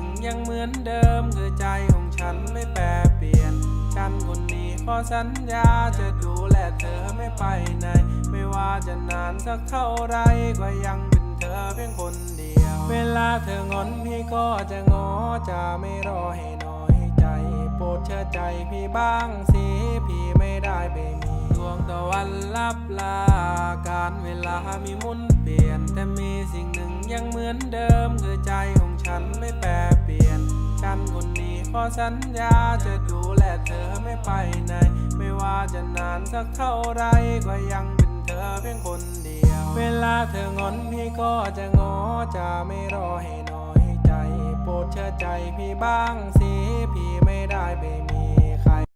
ง ยังเหมือนเดิมคือใจของฉันไม่แปรเปลี่ยน ฉันคนนี้ขอสัญญาจะดูแลเธอไม่ไปไหน ไม่ว่าจะนานสักเท่าไรก็ยังเป็นเธอเพียงคนเดียว เวลาเธองอนพี่ก็จะงอจะไม่รอให้น้อยใจ โปรดเชื่อใจพี่บ้างสิพี่ไม่ได้ไปมีดวงตะวันลับลาการเวลามีมุนเปลี่ยนแต่มีสิ่งหนึ่งยังเหมือนเดิมคือใจ ยนฉันคนนี้ขอสัญญาจะดูแลเธอไม่ไปไหน ไม่ว่าจะนานสักเท่าไรก็ยังเป็นเธอเพียงคนเดียว เวลาเธองอนพี่ก็จะงอจะไม่รอให้น้อยใจ โปรดเชื่อใจพี่บ้างสิพี่ไม่ได้ไปมี